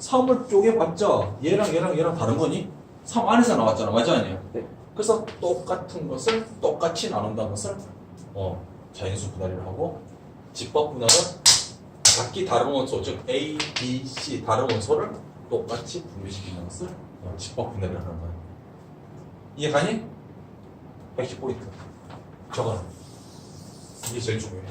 3을 쪼개봤자 얘랑 얘랑 얘랑 다른 거니? 3 안에서 나왔잖아. 맞아 아니야? 네. 그래서 똑같은 것을 똑같이 나눈다는 것을 어, 자연수 분할이라고 하고 집합 분할은 각기 다른 원소 즉 A, B, C 다른 원소를 똑같이 분배시키는 것을 어, 집합 분할이라고 하는 거야. 이해 가니? 110포인트. 저거는 이게 제일 중요해.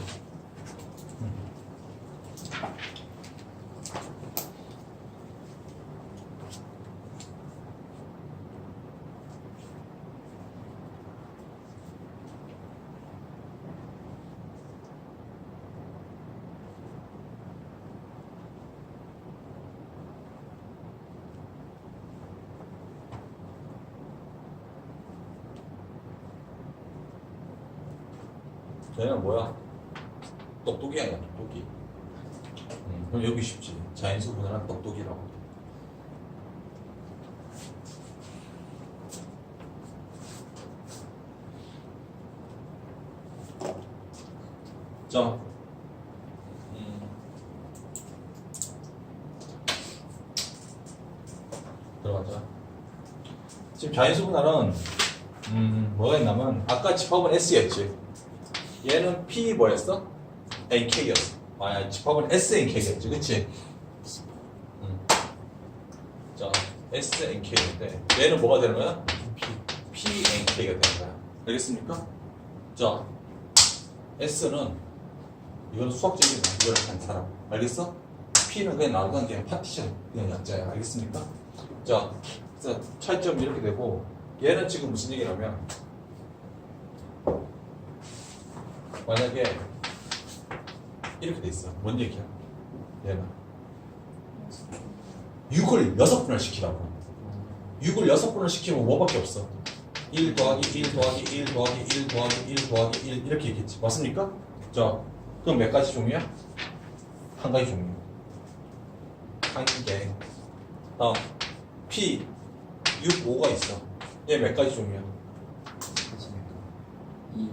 걔는 뭐야? 똑똑이 아니야, 똑똑이. 음, 그럼 여기 쉽지. 자연수 분할은 똑똑이라고. 자, 음. 자연수 분할은 음, 뭐가 있냐면 아까 집합은 S였지. 얘는 P 뭐였어? AK였어. 아, 집합은 SNK였지, 그치? 음. 자, SNK인데 얘는 뭐가 되는 거야? PNK가 되는 거야. 알겠습니까? 자, S는 이건 수학적인 이걸 한 사람. 알겠어? P는 그냥 나누던 게 파티션 그냥 약자야. 알겠습니까? 자, 차이점이 이렇게 되고 얘는 지금 무슨 얘기냐면 만약에 이렇게 돼 있어. 뭔 얘기야? 얘는 6을 6분을 시키라고. 6을 6분을 시키면 뭐밖에 없어? 1 더하기 1 더하기 1 더하기 1 더하기 1 더하기 1 이렇게 얘기했지. 맞습니까? 자, 그럼 몇 가지 종류야? 한 가지 종류. 한 개. 다음 P 6, 5가 있어. 얘 몇 가지 종류야? 이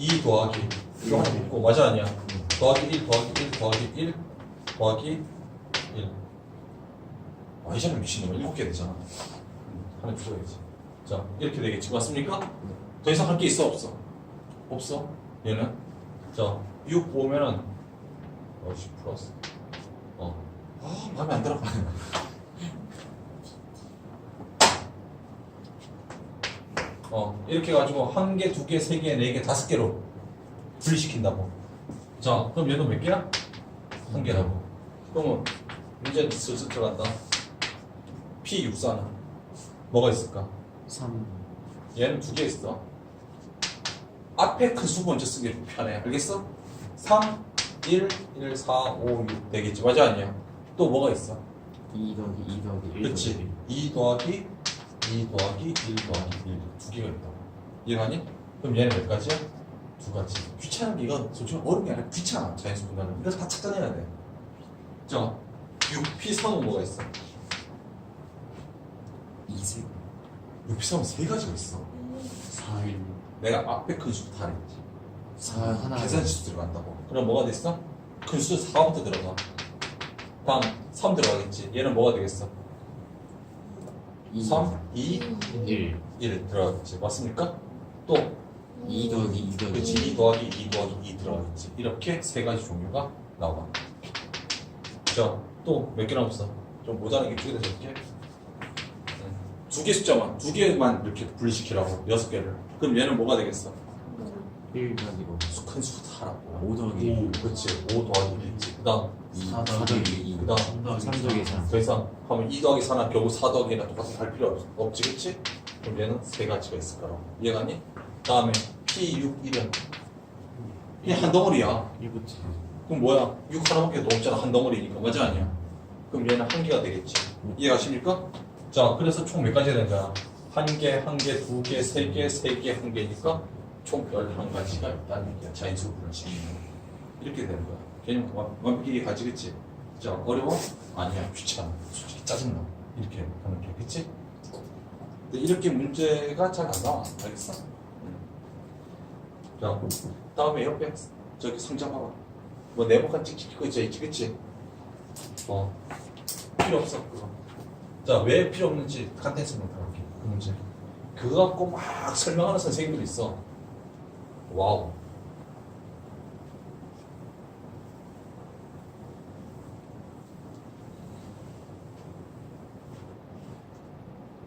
2 더하기 이거 하나 있고 맞아 아니야? 더하기 1 더하기 1 더하기 1 더하기 1 아니잖아 미친놈아 7개 되잖아. 하나 줄여야지. 자 이렇게 되겠지. 맞습니까? 더 이상 할 게 있어 없어? 없어? 얘는? 자6 보면은 어씨 플러스. 어아 마음에 안 들어 어 이렇게 해가지고 한 개, 두 개, 세 개, 네 개, 다섯 개로 분리시킨다고. 자, 그럼 얘도 몇 개야? 한 개라고. 그러면 문제 슬슬 들어간다. P64는 뭐가 있을까? 3 얘는 두 개 있어. 앞에 큰 수 먼저 쓰기 편해. 알겠어? 3, 1, 1, 4, 5, 6 되겠지. 맞아 아니야? 또 뭐가 있어? 2 더하기 2 더하기 1 그렇지. 2 더하기 2 더하기 1 더하기 1. 두 개가 있다고. 이해가니? 그럼 얘는 몇 가지야? 두 가지. 귀찮은 게 이건 솔직히 어려운 게 아니라 귀찮아. 자연수 분할은. 이거 다 찾아내야 돼. 자, 6P3은 뭐가 있어? 2세 6P3은 세 가지가 있어. 4 1 내가 앞에 큰 수도 다 했지. 4 하나 계산식 들어간다고. 그럼 뭐가 됐어? 큰 수 4부터 들어가. 다음 3 들어가겠지. 얘는 뭐가 되겠어? 2 3, 2, 1 1 들어가겠지. 맞습니까? 또. 2 더하기 2 더하기 그렇지. 2 더하기 2 더하기 2 들어가겠지. 이렇게 세 가지 종류가 나와 자또 몇 개 남았어? 좀 모자란 게두개 되서 어떻게? 두개 숫자만 두 개만 이렇게 분리시키라고 여섯 개를. 그럼 얘는 뭐가 되겠어? 1 더하기 5 큰수 하라고. 5 더하기 1 그렇지. 5 더하기 1이지 그 다음 4 더하기 2그 다음 3 더하기 3더 이상 하면 2 더하기 4나 결국 4 더하기나 똑같이 할 필요 없, 없지 그치? 그럼 얘는 세 가지가 있을 거라고 이해가니? 다음에 P6, 1은 그냥 한 덩어리야 1부터 그럼 뭐야? 6 하나밖에 더 없잖아. 한 덩어리니까. 맞아 아니야? 그럼 얘는 한 개가 되겠지. 이해가십니까? 자, 그래서 총 몇 가지가 거야? 한 개, 한 개, 두 개, 세 개, 세 개, 한 개니까 총 11가지가 있다는 얘기야. 자연수 분할식이. 이렇게 되는 거야. 개념 완- 완벽히 그치? 자, 어려워? 아니야. 귀찮아. 솔직히 짜증나. 이렇게 하는 게, 그치? 근데 이렇게 문제가 잘 안 나와. 알겠어? 응. 자, 다음에 옆에 저기 상자 봐봐. 뭐 네모칸 찍찍 거 있지, 그치? 어. 필요 없어 그거 자 왜 필요 없는지 간단히 설명할게 그 문제 그거 갖고 막 설명하는 선생님들 있어 와우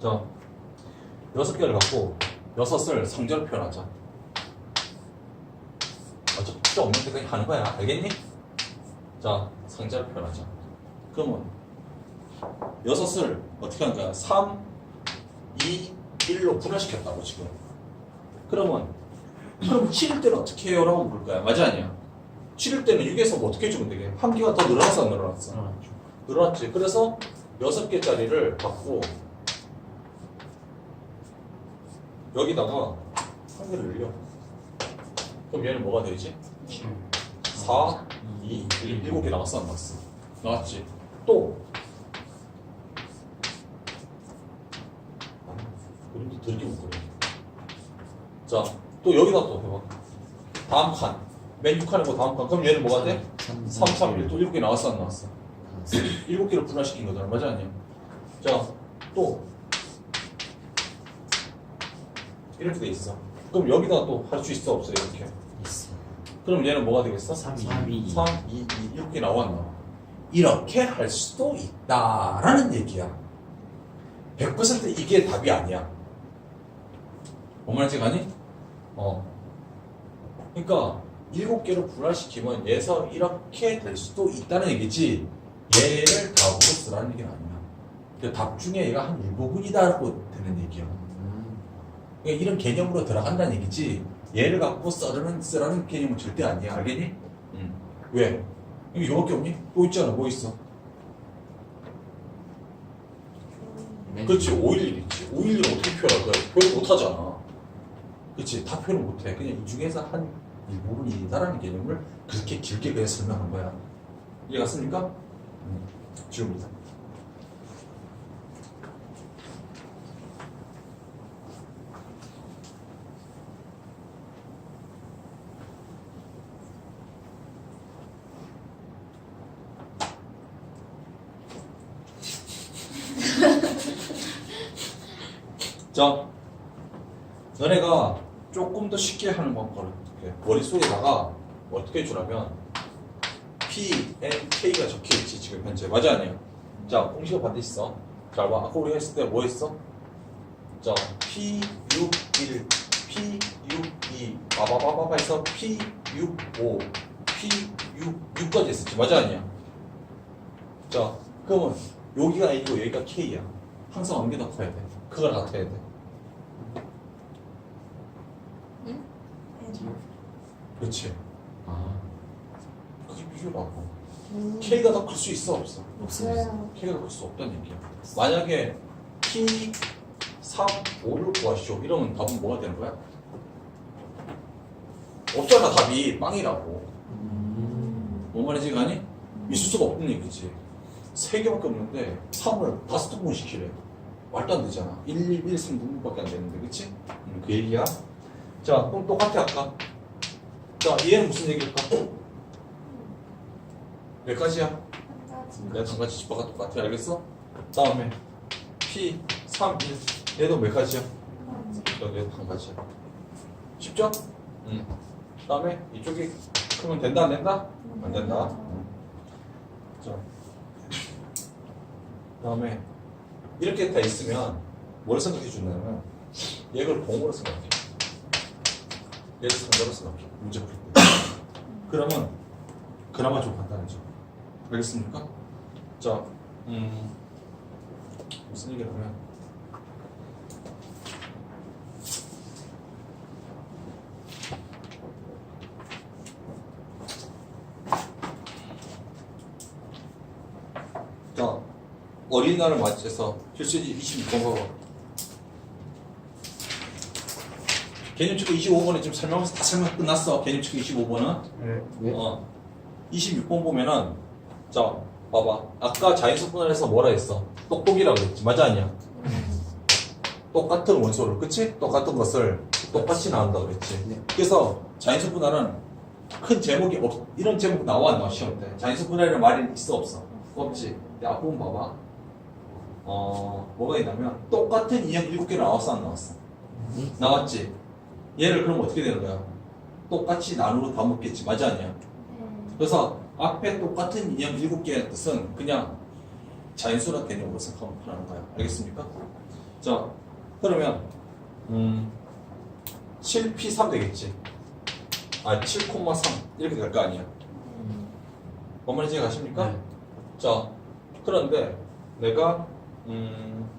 자 여섯 개를 갖고 여섯을 성자로 표현하자 어차피 필요 없는데 그냥 하는 거야 알겠니? 자 상자로 표현하자 그러면 여섯을 어떻게 하는 거야? 3, 2, 1로 분할시켰다고 지금 그러면 그럼 7일 때는 어떻게 해요? 라고 물을 거야 맞아 아니야? 7일 때는 6에서 뭐 어떻게 해주면 되게 한 개가 더 늘어났어 안 늘어났어? 그렇죠. 늘어났지 그래서 6개짜리를 갖고 여기다가 한 개를 늘려 그럼 얘는 뭐가 되지? 7 4, 2, 1, 7개 나왔어 안 나왔어? 나왔지 또 그림도 들게 못 그려 자 또 여기다 또 해봐 다음 칸 맨 6칸이고 다음 칸 그럼 얘는 뭐가 돼? 3 3, 3, 1, 또 7개 나왔어 안 나왔어? 다섯 7개를 분할시킨 거잖아 맞아 아니야? 자 또 이렇게 돼 있어. 그럼 여기다 또할 수 있어? 없어? 이렇게. 있어 그럼 얘는 뭐가 되겠어? 3 2 3, 2, 2 이렇게 나와 안 나와? 이렇게 할 수도 있다라는 얘기야. 100% 이게 답이 아니야. 뭔 말인지 가니? 어. 그러니까 7개를 분할시키면 얘서 이렇게 될 수도 있다는 얘기지. 얘를 답으로 쓰라는 얘기는 아니야. 그 답 중에 얘가 한 일부분이다라고 되는 얘기야. 음, 그러니까 이런 개념으로 들어간다는 얘기지 얘를 갖고 쓰라는, 쓰라는 개념은 절대 아니야 알겠니? 응. 왜? 이거 이거밖에 없니? 또 있잖아 뭐 있어? 맨 그렇지 511 있지 511은 어떻게 표현할 거야? 표현 못하잖아 그렇지 다 표현 못해 그냥 이 중에서 한 일부분이다라는 개념을 그렇게 길게 그냥 설명한 거야 이해 갔습니까? 음. 지웁니다 자, 너네가 조금 더 쉽게 하는 방법을 어떻게 머릿속에다가 어떻게 해주라면 P, N, K가 적혀있지 지금 현재 맞아 아니야? 자 공식은 반드시 써. 잘 봐. 아까 우리가 했을 때 뭐 했어? 자 P, 6, 1, P, 6, 2 바바바바바 해서 P, 6, 5 P, 6, 6까지 했었지 맞아 아니야? 자 그러면 여기가 A고 여기가 K야 항상 게더 커야 돼? 그걸 같아야 돼 그렇지. 아. 그게 비교라고. 음. K가 더 클 수 있어 없어? 없어졌어 K가 더 클 수 없다는 얘기야. 만약에 P 3, 5를 구하시오. 이러면 답은 뭐가 되는 거야? 없잖아 답이 빵이라고. 음, 뭔 말인지 가니? 있을 수가 없는 얘기지. 세 개밖에 없는데 3을 다섯 등분 시키래. 말도 안 되잖아. 1, 1, 1, 3 등분밖에 안 되는데 그치? 음, 그 얘기야? 자 그럼 똑같아 아까 자 얘는 무슨 얘기일까? 몇 가지야? 내가 한 가지 집어가 똑같아 알겠어? 다음에 P 3 1 얘도 몇 가지야? 얘도 한 가지야 쉽죠? 응 다음에 이쪽이 크면 된다 안 된다? 안 된다 응. 자 다음에 이렇게 다 있으면 뭘 생각해 주냐면 얘를 공으로 생각해 얘를 상자로 생각해 문제 풀 때 그러면 그나마 좀 간단해져 알겠습니까? 자, 음, 무슨 얘기를 하면 자, 어린이날을 맞이해서 필수지 26번 봐봐 개념축 25번에 지금 설명해서 다 설명 끝났어 개념축 25번은 네. 어, 26번 보면은 자 봐봐 아까 자연수분할에서 뭐라 했어 똑똑이라고 했지 맞아 아니야 똑같은 원소를 그치 똑같은 것을 똑같이 나온다 그랬지 네. 그래서 자연수분할은 큰 제목이 없 이런 제목 나와 안 나와 시험 때 자연수분할이라는 말이 있어 없어 없지. 내 앞부분 봐봐. 어, 뭐가 있냐면 똑같은 인형 7개 나왔어 안 나왔어? 응? 나왔지. 얘를 그럼 어떻게 되는 거야? 똑같이 나누고 다 먹겠지. 맞아 아니야? 네. 그래서 앞에 똑같은 인형 7개의 뜻은 그냥 자연수나 개념으로 생각하면 편한 거야. 알겠습니까? 자, 그러면 음, 7p3 되겠지. 아, 7,3 이렇게 될 거 아니야. 뭔 말인지 가십니까? 네. 자, 그런데 내가 음,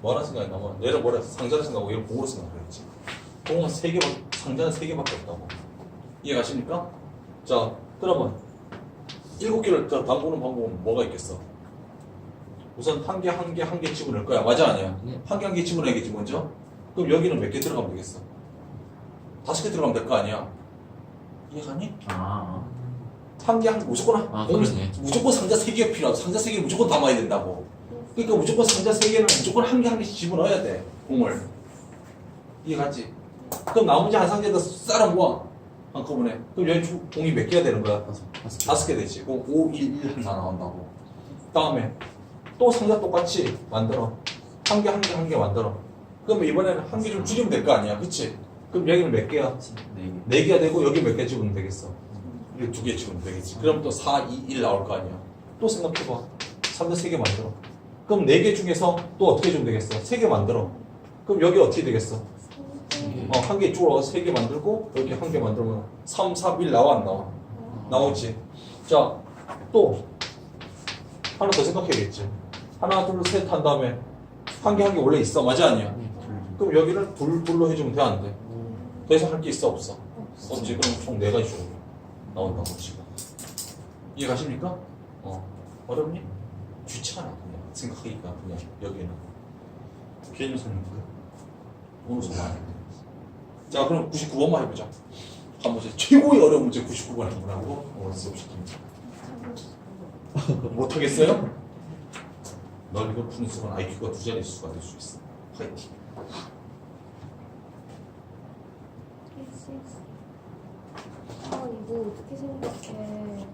뭐라 생각했냐면 얘를 뭐라? 상자를 생각하고 얘를 공으로 생각했지. 공은 세 개, 상자는 세 개밖에 없다고. 이해가십니까? 자, 그러면 일곱 개를 더 담그는 방법은 뭐가 있겠어? 우선 한 개, 한 개, 한 개 집어넣을 거야. 맞아, 아니야? 네. 한 개, 한 개 집어넣어야겠지, 먼저? 그럼 여기는 몇 개 들어가면 되겠어? 다섯 개 들어가면 될 거 아니야? 이해가니? 아. 한 개, 한 개, 무조건, 한- 아, 그러네. 무조건 상자 세 개가 필요하고, 상자 세 개를 무조건 담아야 된다고. 그러니까 무조건 상자 세 개는 무조건 한 개, 한 개씩 집어넣어야 돼, 공을. 이해갔지? 그럼 나머지 한 상자에다 쌀아 모아. 한꺼번에. 그럼 여기 주- 공이 몇 개가 되는 거야? 다섯. 다섯 개. 되지. 그럼 5, 1, 1 하나 나온다고. 다음에 또 상자 똑같이 만들어. 한 개, 한 개, 한 개 만들어. 그러면 이번에는 한 개 좀 줄이면 될 거 아니야. 그치? 그럼 여기는 몇 개야? 네 개. 네 개가 되고 여기 몇 개 집으면 되겠어? 이게 두개 집으면 되겠지. 그럼 또 4, 2, 1 나올 거 아니야. 또 생각해봐. 3대 3개 만들어. 그럼 네 개 중에서 또 어떻게 주면 되겠어? 세 개 만들어. 그럼 여기 어떻게 되겠어? 어, 한개 줄어서 세 개 만들고 여기 한 개 만들면 3, 4, 1 나와 안 나와? 나오지. 자, 또 하나 더 생각해야겠지. 하나, 둘, 셋 한 다음에 한 개 한 개 원래 있어. 맞아 아니야? 네, 둘. 그럼 여기를 둘, 둘로 해주면 돼 안 돼? 더 이상 할 게 있어 없어? 없지. 그럼 총 네 가지 줄 나온다고 지금. 이해 가십니까? 어. 어렵니? 귀찮아 그냥 생각하기가 그냥 여기는 괜히 설명. 오늘 해. 자 그럼 99번만 해보자. 한 문제 최고의 어려운 문제 99번 해보라고 오늘 수업 시킵니다. 못하겠어요? 널 이걸 푸는 수는 IQ가 두 자리 수가 될 수 있어. 화이팅. 아 이거 어떻게 생각해?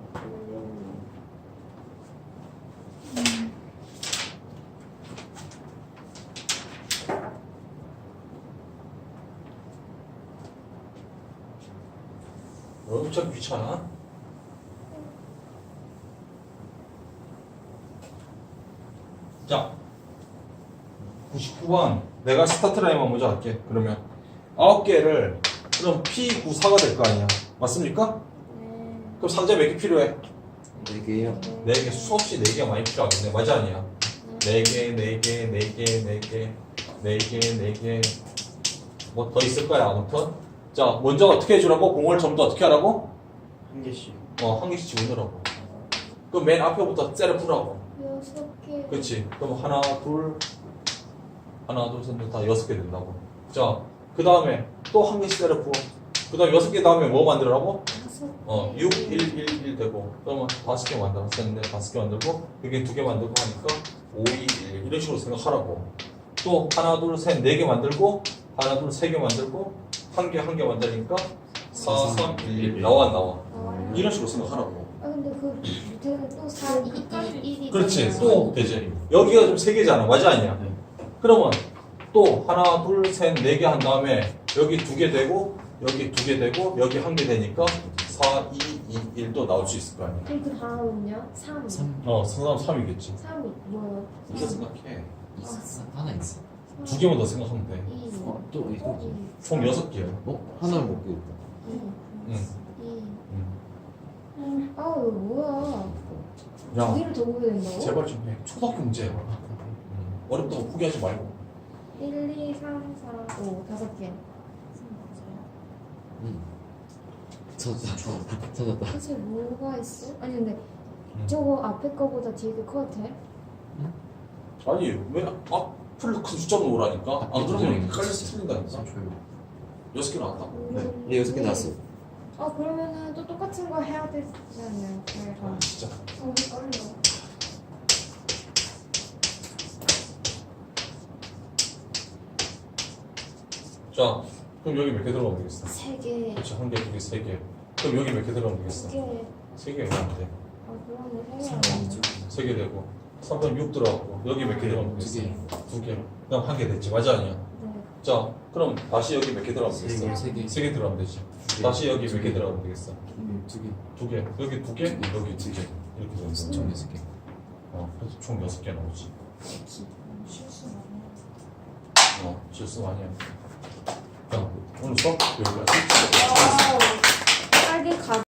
엄청 귀찮아. 자, 99번 내가 스타트 라인만 먼저 할게. 그러면 9개를 그럼 P94가 될 거 아니야. 맞습니까? 네. 그럼 상자 몇 개 필요해? 네 개요. 4개, 수없이 4개가 많이 필요하겠네. 맞아 아니야? 4개, 4개, 4개, 4개, 4개, 4개. 뭐 더 있을 거야, 아무튼. 자, 먼저 어떻게 해주라고? 공을 전부 다 어떻게 하라고? 한 개씩. 어, 한 개씩 집어넣으라고. 그럼 맨 앞에부터 째려 풀라고. 여섯 개. 그렇지. 그럼 하나, 둘, 하나, 둘, 셋, 넷, 다 여섯 개 된다고. 자, 그 다음에 또 한 개씩 째려 풀어. 그 다음 여섯 개 다음에 뭐 만들라고? 다섯 어, 개. 6, 1, 1, 1 되고. 그러면 다섯 개 만들어. 셋, 넷, 다섯 개 만들고. 여기 두 개 만들고 하니까 5, 2, 1. 이런 식으로 생각하라고. 또 하나, 둘, 셋, 네 개 만들고. 하나, 둘, 세 개 만들고. 한 개, 한개 만드니까 4, 3, 1, 1. 나와, 안 나와. 나와요? 이런 식으로 생각하라고. 아 근데 그 밑에는 또 4, 2, 2, 1이 그렇지. 또 되지. 여기가 좀 세 개잖아. 맞아, 아니야? 네. 그러면 또 하나, 둘, 셋, 네 개 한 다음에 여기 두 개 되고 여기 두 개 되고 여기 한 개 되니까 4, 2, 2, 1도 나올 수 있을 거 아니야. 그럼 그 다음은요? 3. 3. 어, 상담 3이겠지. 3이 뭐예요? 이거 생각해. 있어. 하나 있어. 두 개만 더 생각하면 돼. 2. 어, 또 이거. 총 여섯 개야. 어? 하나를 못. 2. 응. 2. 응. 아 이거 뭐야? 두 야, 개를 더 보게 된다고? 제발 좀 해. 초등학교 문제야. 응. 어렵다고 포기하지 말고. 1, 2, 3, 4, 5 다섯 개. 응. 찾았다. 찾았다. 사실 뭐가 있어? 아니 근데 응. 저거 앞에 거보다 뒤에 게 커도 돼? 아니, 왜 앞을 큰 숫자로 놓으라니까? 안 앞에 두 그러면 개는 헷갈려서 틀린다니까. 여섯 개 나왔다. 네. 네, 여섯 개 나왔어. 아 그러면은 또 똑같은 거 해야 되잖아요. 아, 저희가. 진짜. 어 떨려. 자, 그럼 여기 몇 개 들어가면 되겠어? 세 개. 그렇지, 한 개, 두 개, 세 개. 그럼 여기 몇 개 들어가면 되겠어? 두 개. 세 개가 안 돼. 그러네. 세 개야. 세개 되고 3번 6 들어갔고 여기 몇 개 들어가면 두 되겠어? 개. 두 개. 그럼 한 개 됐지. 맞아 아니야? 네. 자, 그럼 다시 여기 몇 개 들어가면 세 되겠어? 개, 세 개. 세 개 들어가면 되지. 다시 여기 두몇개 들어가면 되겠어? 음, 두 개. 두 개. 여기 두 개, 여기 두 개. 이렇게 되는 거야. 총 여섯 개. 어, 그래서 총 여섯 개 나오지. 실수 많이 어, 실수 많이 해. 자, 오늘 수업 여기까지. 와우. 딸기 가